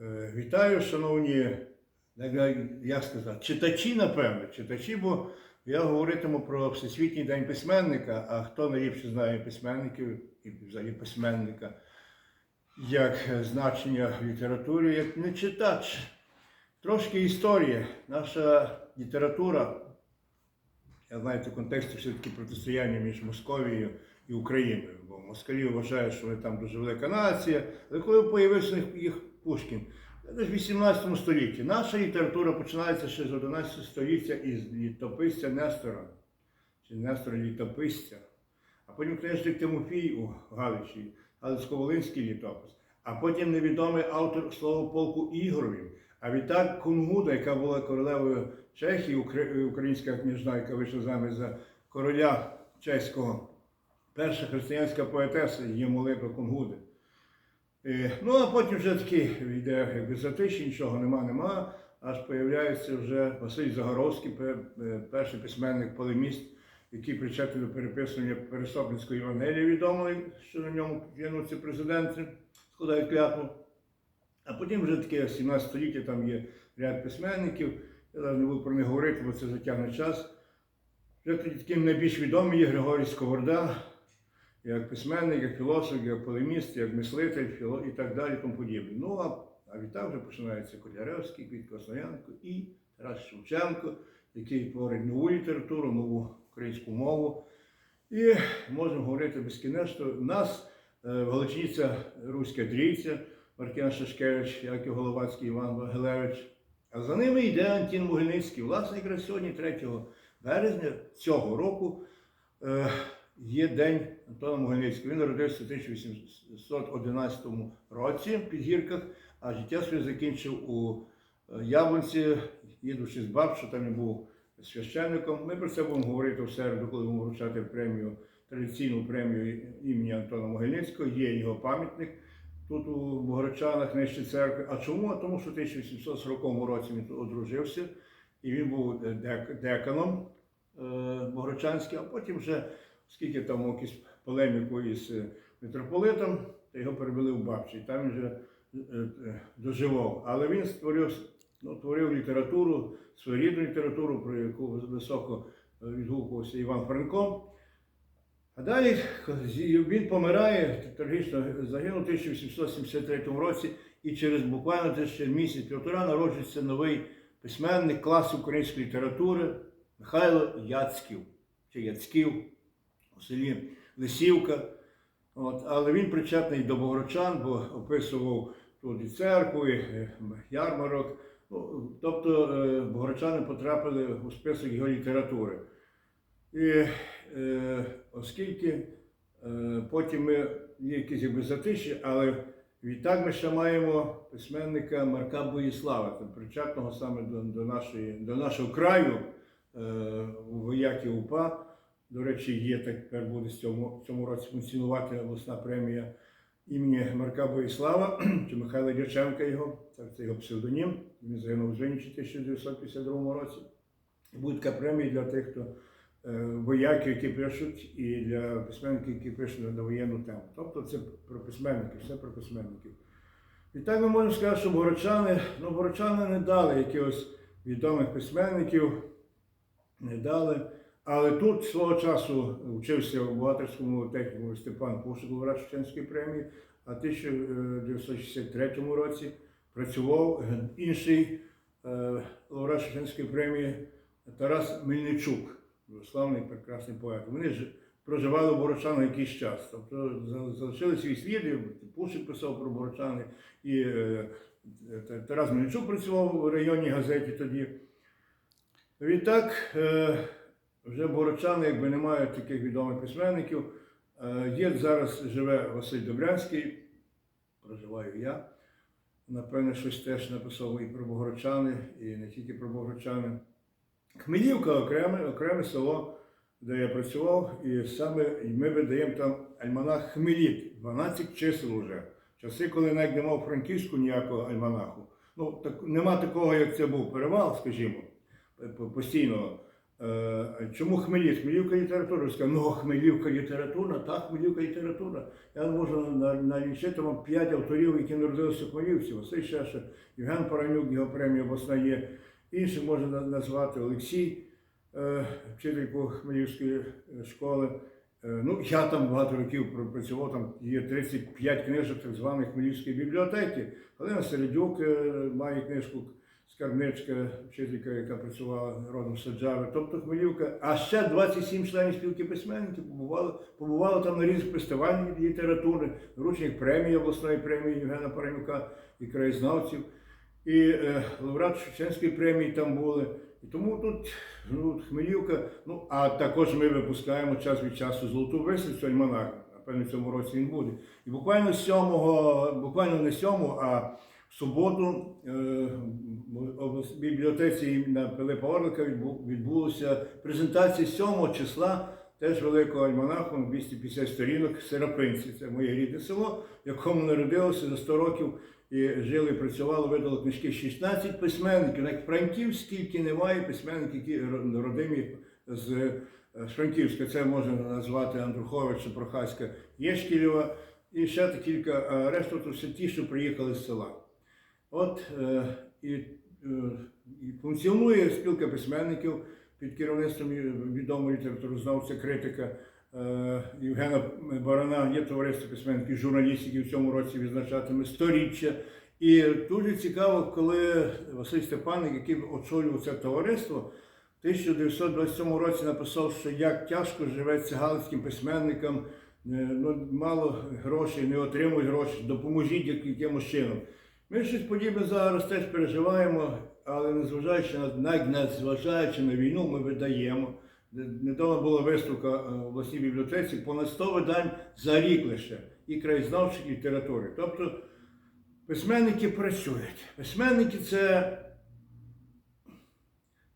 Е, Вітаю, шановні, як- сказати, читачі, напевно, читачі, бо я говоритиму про Всесвітній день письменника, а хто найліпше знає письменників і взагалі письменника, як значення в літературі, як не читач. Трошки історії. Наша література, я знаю, в контексті все-таки протистояння між Московією і Україною. Бо москалі вважають, що вони там дуже велика нація. Але коли появився їх- їх Пушкін, це в 18 столітті. Наша література починається ще з 11 століття із літописця Нестора, чи Нестора літописця. А потім книжник Тимофій у Галичі, Галицько-Волинський літопис. А потім невідомий автор слова полку Ігорові. А відтак Кунгуда, яка була королевою Чехії, українська княжна, яка вийшла заміж за короля чеського, перша християнська поетеса її молитва Кунгуди. Е, Ну, а потім вже таки йде якби затиші, нічого нема, нема. Аж появляється вже Василь Загоровський, е, перший письменник полеміст, який причетний до переписування Пересопницької Євангелії, відомий, що на ньому клянуться президенти, складають клятву. А потім вже таке 17 століття, там є ряд письменників. Я зараз не буду про них говорити, бо це затягне час. Вже тоді таким найбільш відомий є Григорій Сковорода, як письменник, як філософ, як полеміст, як мислитель, філо... і так далі, тому подібне. Ну, а, а відтак вже починається Коляревський, Квітко Основ'янко і Тарас Шевченко, який творить нову літературу, нову українську мову. І можемо говорити безкінечно. У нас е, в Галичині це Руська Дрійця, Маркіян Шашкевич, як і Головацький Іван Вагелевич. А за ними йде Антін Могильницький. Власне, якраз сьогодні, 3 березня цього року, е, є День Антона Могильницького. Він народився в 1811 році в Підгірках, а життя своє закінчив у е, Яблонці, їдучи з Бабшу, там він був священником. Ми про це будемо говорити в середу, коли будемо вручати премію, традиційну премію імені Антона Могильницького. Є його пам'ятник тут у Богородчанах, нижче церкви. А чому? Тому що в 1840 році він тут одружився, і він був дек- деканом е, Богородчанським, а потім вже, оскільки там якусь полеміку із е, митрополитом, то його перевели в Бабчі, там він вже е, е, доживав. Але він створив, ну, творив літературу, своєрідну літературу, про яку високо відгукувався Іван Франко. А далі він помирає, трагічно загинув у 1873 році, і через буквально ще місяць-півтора народжується новий письменник класу української літератури Михайло Яцьків, чи Яцьків у селі Лисівка. От, але він причетний до Богородчан, бо описував тут і церкву, і е, ярмарок. Ну, тобто е, потрапили у список його літератури. І е, оскільки е, потім ми є якісь якби затиші, але відтак ми ще маємо письменника Марка Боїслава, причетного саме до, до, нашої, до нашого краю е, у воякі УПА. До речі, є тепер буде в цьому, цьому році функціонувати обласна премія імені Марка Боїслава чи Михайла Дяченка його, це, його псевдонім. Він загинув в 1952 році. Буде така премія для тих, хто е, вояків, які пишуть, і для письменників, які пишуть на воєнну тему. Тобто це про письменників, все про письменників. І так ми можемо сказати, що горочани, ну, горочани не дали якихось відомих письменників, не дали. Але тут свого часу вчився в бухгалтерському техніку Степан Пушик, лауреат Шевченської премії, а в 1963 році працював інший е, лауреат Шевченської премії Тарас Мельничук, славний прекрасний поет. Вони ж проживали в Борочанах якийсь час. Тобто залишили свій слід, Пушик писав про Борочани, і е, Тарас Мельничук працював в районній газеті тоді. Відтак, е, вже Борочани, якби не мають таких відомих письменників. Е, Є зараз живе Василь Добрянський, проживаю я. Напевне, щось теж написав і про Богородчани, і не тільки про Богородчани. Хмелівка окреме, окреме село, де я працював, і саме ми видаємо там альманах Хмеліт, 12 чисел вже. Часи, коли навіть не мав франківську ніякого альманаху. Ну, так, нема такого, як це був перевал, скажімо, постійного. Е, Чому Хмелів? Хмелівка література. Сказав, ну Хмелівка література, так, Хмелівка література. Я можу на- налічити вам п'ять авторів, які народилися в Хмелівці. Василь Шеша, Євген Паранюк, його премія обласна є. Інших можна назвати Олексій, е, вчительку Хмелівської е, школи. Ну, я там багато років пропрацював, там є 35 книжок так званої Хмелівської бібліотеки. Галина Середюк має книжку Скарбничка, вчителька, яка працювала родом Саджави. Тобто Хмелівка, а ще 27 членів спілки письменників побували, побували там на різних фестивалях літератури, вручених премії обласної премії Євгена Паранюка і краєзнавців. І е, лауреат Шевченської премії там були. І тому тут ну, Хмелівка, ну а також ми випускаємо час від часу золоту висицю альманах. Напевно, в цьому році він буде. І буквально 7, буквально не 7, а суботу е, в бібліотеці на Пилипа Орлика відбу- відбулася презентація 7 числа теж великого альманаху, 250 сторінок Серапинці. Це моє рідне село, в якому народилося за 100 років і жили, працювали, видали книжки 16 письменників. Навіть Франків скільки немає письменників, які ро- родимі з е, Франківська. Це можна назвати Андруховича, Прохаська, Єшкілєва і ще кілька, а решта то все ті, що приїхали з села. От е, і, е, і функціонує спілка письменників під керівництвом відомого літературознавця, критика е, Євгена Барана, є товариство письменників, журналістів, які в цьому році відзначатиме сторіччя. І дуже цікаво, коли Василь Степаник, який очолював це товариство, в 1927 році написав, що як тяжко живеться галицьким письменникам, ну, мало грошей, не отримують гроші, допоможіть як- якимось чином. Ми щось подібне зараз теж переживаємо, але незважаючи на навіть незважаючи на війну, ми видаємо. Недавно була виставка е, в обласній бібліотеці, понад 100 видань за рік лише і краєзнавчих і літератури. Тобто письменники працюють. Письменники це,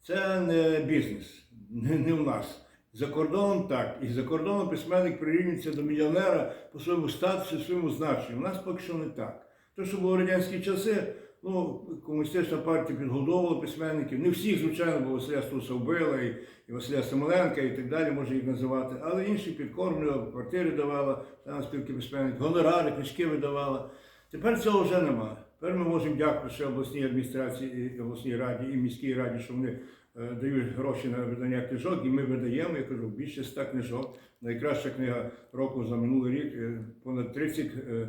це не бізнес, не, не в нас. За кордоном так. І за кордоном письменник прирівнюється до мільйонера по своєму статусу, своєму значенню. У нас поки що не так. То, що було в радянські часи, ну, комуністична партія підгодовувала письменників. Не всіх, звичайно, бо Василя Стуса вбила і, і Василя Самоленка і так далі, може їх називати. Але інші підкормлювала, квартири давала, там спілки письменників, гонорари, книжки видавала. Тепер цього вже нема. Тепер ми можемо дякувати ще обласній адміністрації, і обласній раді і міській раді, що вони е, дають гроші на видання книжок, і ми видаємо, я кажу, більше 100 книжок. Найкраща книга року за минулий рік, е, понад 30 е, е, е,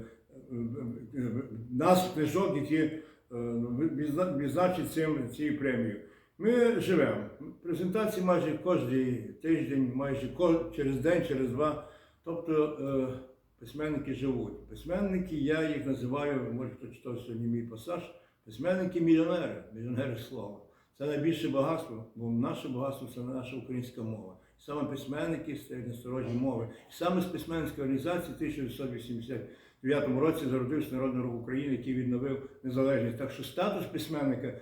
нас книжок, які е, ну, відзначить цією премією. Ми живемо. Презентації майже кожен тиждень, майже через день, через два. Тобто е, письменники живуть. Письменники, я їх називаю, може хто читав сьогодні мій пасаж, письменники мільйонери, мільйонери слова. Це найбільше багатство, бо наше багатство це наша українська мова. Саме письменники стають насторожні мови. Саме з письменської організації 1980 1909 році зародився Народний рух України, який відновив незалежність. Так що статус письменника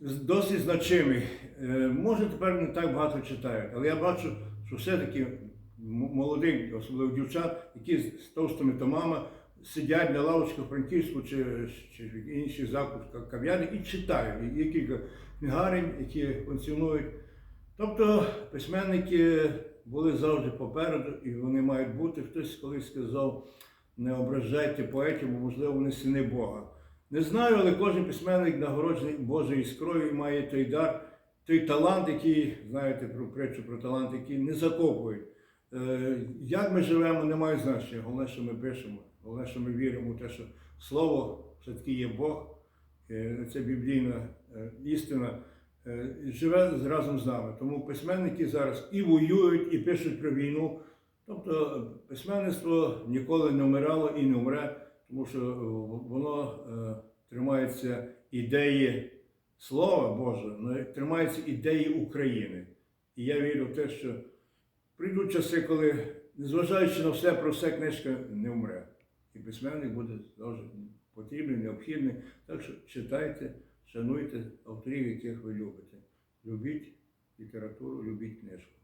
досить значимий. Е, може, тепер не так багато читають, але я бачу, що все-таки молодих, особливо дівчат, які з товстими томами сидять на лавочках Франківську чи, чи інші закладах кав'ярні і читають. Є кілька книгарень, які функціонують. Тобто письменники були завжди попереду, і вони мають бути. Хтось колись сказав не ображайте поетів, бо можливо вони сини Бога. Не знаю, але кожен письменник нагороджений Божою іскрою має той дар, той талант, який, знаєте, про притчу про талант, який не закопують. Е, Як ми живемо, не має значення. Головне, що ми пишемо, головне, що ми віримо в те, що слово все-таки є Бог, е, це біблійна е, істина, живе разом з нами. Тому письменники зараз і воюють, і пишуть про війну. Тобто письменництво ніколи не вмирало і не вмре, тому що е, воно е, тримається ідеї Слова Божого, тримається ідеї України. І я вірю в те, що прийдуть часи, коли, незважаючи на все, про все книжка не вмре. І письменник буде завжди потрібний, необхідний. Так що читайте, шануйте авторів, яких ви любите. Любіть літературу, любіть книжку.